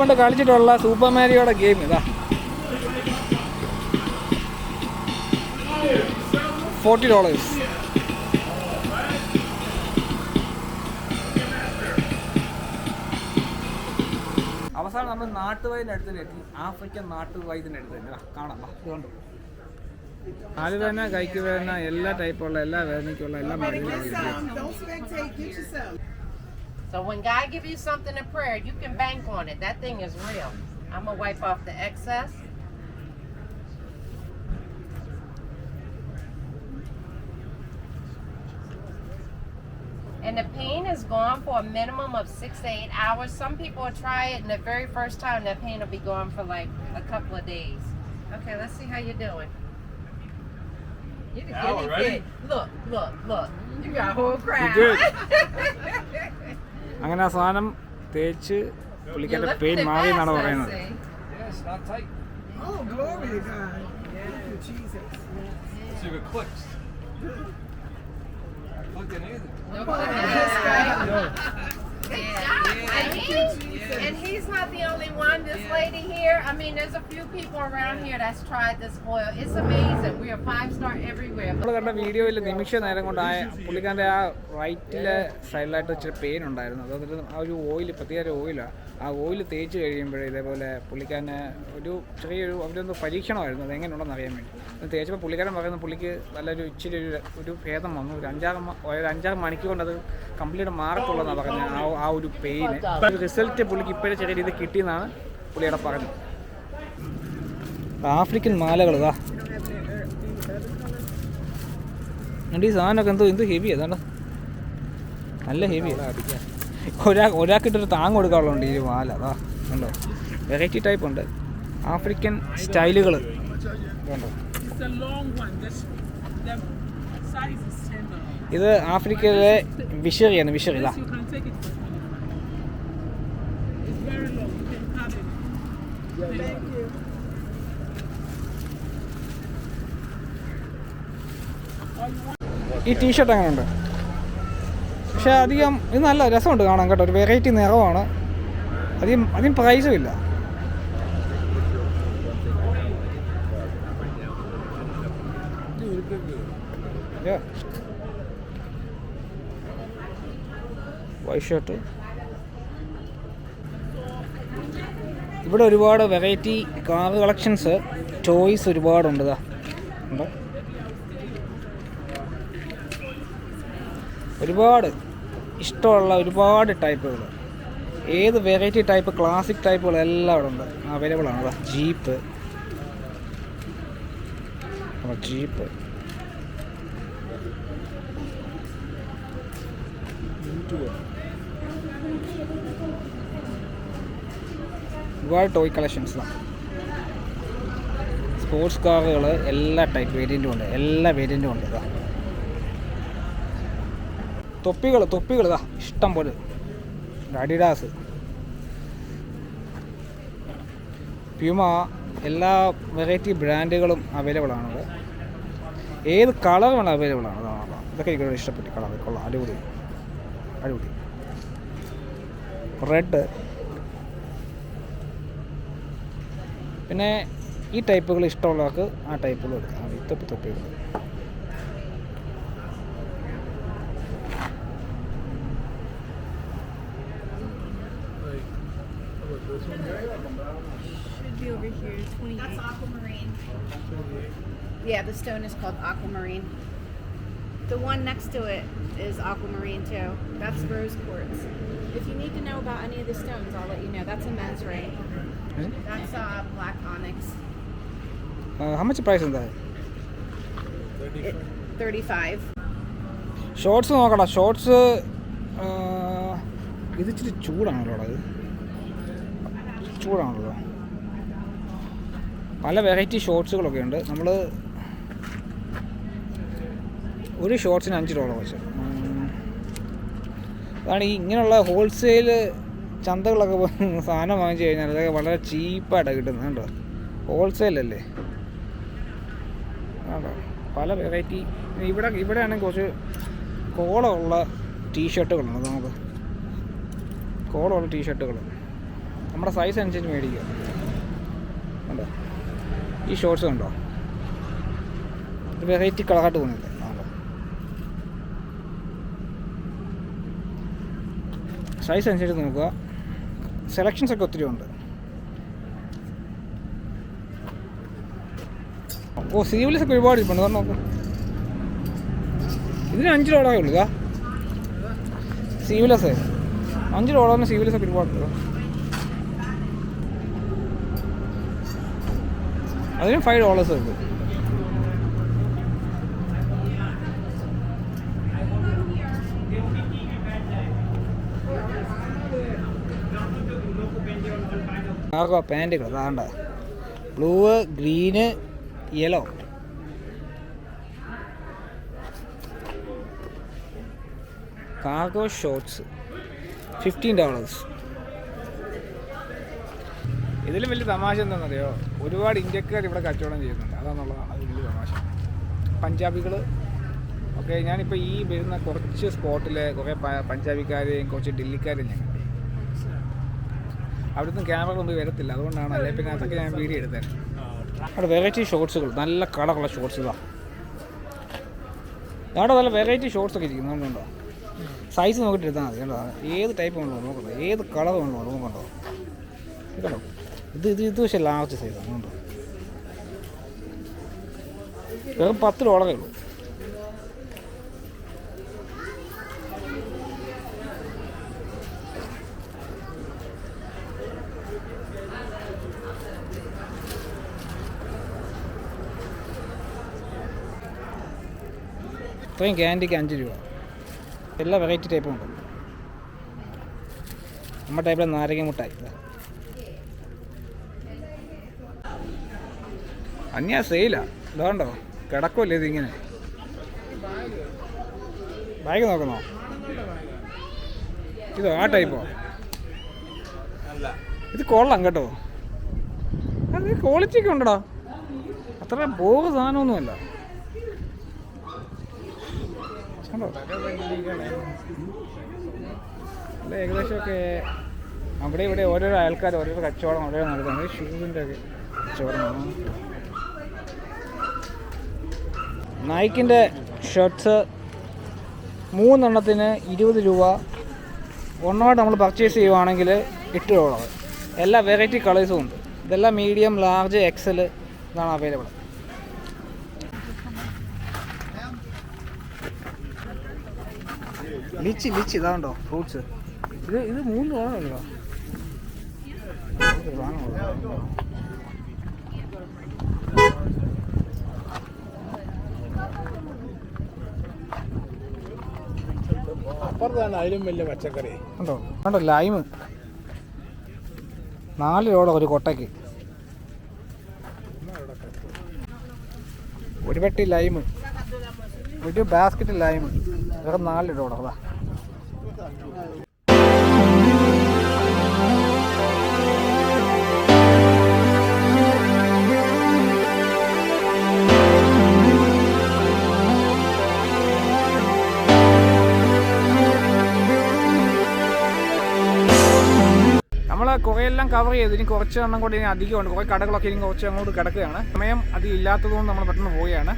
പണ്ട് കളിച്ചിട്ടുള്ള സൂപ്പർ മാരിയോടെ ഗെയിം ഇതാ. Forty dollars. അവസാനം നമ്മൾ നാട്ടുവൈദ്യന്റെ അടുത്ത് ആഫ്രിക്കൻ നാട്ടുവൈദ്യന്റെ അടുത്ത് കാണാം. കാലുവേദന കൈക്ക് വേദന എല്ലാ ടൈപ്പുള്ള എല്ലാ വേദനയ്ക്കുള്ള എല്ലാ മരുന്നുകളും So when God give you something in prayer, you can bank on it. That thing is real. I'm gonna wipe off the excess. And the pain is gone for a minimum of six to eight hours. Some people will try it, and the very first time, that pain will be gone for like a couple of days. Okay, let's see how you're doing. You're the guinea pig. Look, look, look. You got a whole crowd. അങ്ങനെ ആ സാധനം തേച്ച് പുള്ളിക്കാരുടെ pain മാറി എന്നാണ് പറയുന്നത്. Oh, glory And, he, and he's not the only one. This lady here, I mean, there's a few people around here that's tried this oil. It's amazing. We are five star everywhere. നമ്മൾ കണ്ട വീഡിയോയിൽ നിമിഷ നേരം കൊണ്ട് ആ പുള്ളിക്കാരന്റെ ആ റൈറ്റിലെ സൈഡിലായിട്ട് ഇച്ചിരി പെയിൻ ഉണ്ടായിരുന്നു അത് എന്നിട്ട് ആ ഒരു ഓയിൽ പ്രത്യേക ഓയിലാണ് ആ ഓയിൽ തേച്ച് കഴിയുമ്പോഴേ ഇതേപോലെ പുള്ളിക്കാരന് ഒരു ചെറിയൊരു അവരൊന്ന് പരീക്ഷണമായിരുന്നു. അത് എങ്ങനെയുണ്ടെന്ന് അറിയാൻ വേണ്ടി. അത് തേച്ചപ്പോൾ പുള്ളിക്കാരൻ പറയുന്ന പുള്ളിക്ക് നല്ലൊരു ഇച്ചിരി ഒരു ഒരു ഭേദം വന്നു. ഒരു അഞ്ചാറ് ഒരു അഞ്ചാറ് മണിക്കൂർ കൊണ്ട് അത് കംപ്ലീറ്റ് മാറത്തുള്ളതെന്നാണ് പറഞ്ഞത്. ആ ആ ഒരു പെയിന്. റിസൾട്ട് പുള്ളിക്ക് ഇപ്പോഴേ ചെറിയ രീതിയിൽ കിട്ടിയെന്നാണ് പുള്ളിയുടെ പറഞ്ഞത് ആഫ്രിക്കൻ മാലകൾ ഇതാ എന്നിട്ട് ഈ സാധനമൊക്കെ എന്തോ എന്തോ ഹെവി അതാണ് നല്ല ഹെവി ഒരാ ഒരാൾക്കിട്ടൊരു താങ് കൊടുക്കാറുള്ളത് ഈ മാല അതാ ഉണ്ടോ വെറൈറ്റി ടൈപ്പ് ഉണ്ട്. ആഫ്രിക്കൻ സ്റ്റൈലുകൾ ഇത് ആഫ്രിക്കയിലെ വിഷറിയാണ് വിഷറി. ഈ ടീഷർട്ട് അങ്ങനെ ഉണ്ട് പക്ഷേ അധികം ഇത് നല്ല രസമുണ്ട് കാണാൻ കേട്ടോ. ഒരു വെറൈറ്റി നിറവാണ്. അധികം അധികം പ്രൈസും ഇല്ല. ഷർട്ട് ഇവിടെ ഒരുപാട് വെറൈറ്റി കാർ കളക്ഷൻസ് ചോയ്സ് ഒരുപാടുണ്ട് ഇതാ ഒരുപാട്. ഇഷ്ടമുള്ള ഒരുപാട് ടൈപ്പുകൾ. ഏത് വെറൈറ്റി ടൈപ്പ് ക്ലാസിക് ടൈപ്പുകൾ എല്ലാം അവിടെ ഉണ്ട്. അവൈലബിൾ ആണ്. അതാ ജീപ്പ് ജീപ്പ് ഒരുപാട് ടോയ് കളക്ഷൻസ് സ്പോർട്സ് കാറുകൾ എല്ലാ ടൈപ്പ് വേരിയന്റും ഉണ്ട്. എല്ലാ വേരിയന്റും ഉണ്ട്. ഇതാ തൊപ്പികൾ തൊപ്പികൾ ഇതാ ഇഷ്ടം പോലെ. അഡിഡാസ്. പ്യൂമ എല്ലാ വെറൈറ്റി ബ്രാൻഡുകളും അവൈലബിൾ ആണ്. ഏത് കളർ വേണം അവൈലബിൾ ആണ്. ഇതൊക്കെ എനിക്ക് ഇഷ്ടപ്പെട്ടു കളർ കൊള്ളാം. അടിപൊളി. അടിപൊളി. റെഡ് പിന്നെ ഈ ടൈപ്പുകൾ ഇഷ്ടമുള്ളവർക്ക് ആ ടൈപ്പുകൾ എടുക്കാം. തൊപ്പി തൊപ്പികൾ. Should be over here, 28. That's aquamarine. Yeah, the stone is called aquamarine. The one next to it is aquamarine too. That's rose quartz. If you need to know about any of the stones, I'll let you know. That's a men's ring. That's uh, black onyx. how much price is that? It, 35. Shorts നോക്കടാ shorts ഇത് ഇച്ചിരി ചൂടാണല്ലോ അത് ചൂടാണല്ലോ പല variety ഷോർട്സുകളൊക്കെ ഉണ്ട്. നമ്മൾ ഒരു ഷോർട്സിന് അഞ്ച് dollar വെച്ച്. അതാണ് ഈ ഇങ്ങനെയുള്ള ഹോൾസെയിൽ ചന്തകളൊക്കെ സാധനം വാങ്ങിച്ചു കഴിഞ്ഞാൽ അതൊക്കെ വളരെ ചീപ്പായിട്ടാണ് കിട്ടുന്നത്. കേട്ടോ ഹോൾസെയിൽ അല്ലേ? ആണോ പല വെറൈറ്റി ഇവിടെ ഇവിടെ ആണെങ്കിൽ കുറച്ച് കോളമുള്ള ടീഷർട്ടുകളുണ്ട് നമുക്ക്. കോളമുള്ള ടീഷർട്ടുകൾ നമ്മുടെ സൈസ് അനുസരിച്ച് മേടിക്കുക. കണ്ടോ? ഈ ഷോർട്സ് കണ്ടോ? ഒരു വെറൈറ്റി കളറായിട്ട് തോന്നിയില്ലേ? സൈസ് അനുസരിച്ച് നോക്കുക. സെലക്ഷൻസ് ഒക്കെ ഒത്തിരി ഉണ്ട്. ഓ സീവ്ലെസ് ഒക്കെ ഒരുപാട് ഇരിപ്പുണ്ട്. അതൊന്ന് നോക്ക്. ഇതിന് അഞ്ച് ഡോളറേ ഉള്ളൂ സീവ്ലെസ് അഞ്ച് ഡോളറിന് സീവ്ലെസ് ഒക്കെ ഒരുപാട് അതിന് ഫൈവ് ഡോളേഴ്സ് ഉണ്ട്. ആർക്കോ പാന്റുകൾ അതാണ്ട blue green yellow cargo shorts fifteen dollars ഇതിലും വലിയ തമാശ എന്താണെന്നറിയോ? ഒരുപാട് ഇന്ത്യക്കാർ ഇവിടെ കച്ചവടം ചെയ്യുന്നുണ്ട്. അതാണെന്നുള്ളതാണ് അത് വലിയ തമാശ. പഞ്ചാബികൾ ഓക്കെ ഞാനിപ്പോൾ ഈ വരുന്ന കുറച്ച് സ്പോട്ടിൽ കുറേ പഞ്ചാബിക്കാരെയും കുറച്ച് ഡൽഹിക്കാരെയും ഞാൻ കണ്ടു. അവിടുന്ന് ക്യാമറ ഒന്നും വരത്തില്ല. അതുകൊണ്ടാണ് അല്ലെ? പിന്നെ അതൊക്കെ ഞാൻ വീഡിയോ എടുത്തത് അവിടെ വെറൈറ്റി ഷോർട്സുകൾ നല്ല കളറുള്ള ഷോർട്സുകളാണ് അവിടെ നല്ല വെറൈറ്റി ഷോർട്സ് ഒക്കെ ഇരിക്കുന്നുണ്ടോ സൈസ് നോക്കിയിട്ട് എടുത്താൽ മതി കേട്ടോ. ഏത് ടൈപ്പ് വേണോ നോക്കണ്ടോ. ഏത് കളർ വേണോ നോക്കണ്ടോ. കേട്ടോ കണ്ടോ? ഇത് ഇത് ഇത് പക്ഷേ ലാർജ് സൈസാണ് കണ്ടോ വെറും പത്ത് ഡോളറേ ഉള്ളൂ. ഇത്രയും ക്യാൻഡിക്ക് അഞ്ച് രൂപ. എല്ലാ വെറൈറ്റി ടൈപ്പും ഉണ്ട്. നമ്മുടെ ടൈപ്പിലെ നാരങ്ങ മുട്ടായി. അന്യ സെയിലാ. ഇതാണ്ടോ കിടക്കുമല്ലേ ഇതിങ്ങനെ. ബാഗ് നോക്കണോ ഇതോ ആ ടൈപ്പോ ഇത് കൊള്ളാം കേട്ടോ. അത് ക്വാളിറ്റി ഒക്കെ ഉണ്ടടാ. അത്ര പോക സാധനമൊന്നുമല്ല. അല്ല ഏകദേശമൊക്കെ അവിടെ ഇവിടെ ഓരോരോ ആൾക്കാർ ഓരോരോ കച്ചവടം ഓരോരോ നടത്തുന്നത് ഷൂസിന്റെ ഒക്കെ കച്ചവടമാണ് നൈക്കിന്റെ ഷർട്ട്സ് മൂന്നെണ്ണത്തിന് ഇരുപത് രൂപ. ഒന്നായിട്ട് നമ്മൾ പർച്ചേസ് ചെയ്യുവാണെങ്കിൽ എട്ട് രൂപ എല്ലാ വെറൈറ്റി കളേഴ്സും ഉണ്ട്. ഇതെല്ലാം മീഡിയം ലാർജ് എക്സൽ ഇതാണ് അവൈലബിൾ ലിച്ചി ലിച്ചി ഇതാണ്ടോ ഫ്രൂട്ട്സ് ഇത് ഇത് മൂന്ന് ഡോളറല്ലോ അപ്പുറത്താണ് അതിലും വലിയ പച്ചക്കറി. കണ്ടോ? കണ്ടോ? ലൈമ്. നാല് രൂപ ഒരു കൊട്ടയ്ക്ക്. ഒരു പെട്ടി ലൈമ്. ഒരു ബാസ്ക്കറ്റ് ലൈമ്. വെറും നാല് രൂപ നമ്മൾ കുറേ എല്ലാം കവർ ചെയ്ത്. ഇനി കുറച്ച് എണ്ണം കൂടി ഇനി അധികമുണ്ട്. കുറേ കടകളൊക്കെ ഇനി കുറച്ച് അങ്ങോട്ട് കിടക്കുകയാണ്. സമയം അധികം ഇല്ലാത്തതുകൊണ്ട് നമ്മൾ പെട്ടെന്ന് പോവുകയാണ്.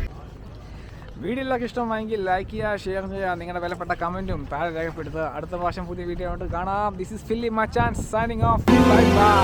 വീഡിയോയിലൊക്കെ ഇഷ്ടമായെങ്കിൽ ലൈക്ക് ചെയ്യുക ഷെയർ ചെയ്യുക നിങ്ങളുടെ വിലപ്പെട്ട കമന്റും താഴെ രേഖപ്പെടുത്തുക. അടുത്ത പ്രാവശ്യം പുതിയ വീഡിയോ ആയിട്ട് കാണാം. ദിസ് ഇസ് ഫില്ലി മച്ചാൻ സൈനിങ് ഓഫ് ബൈ ബൈ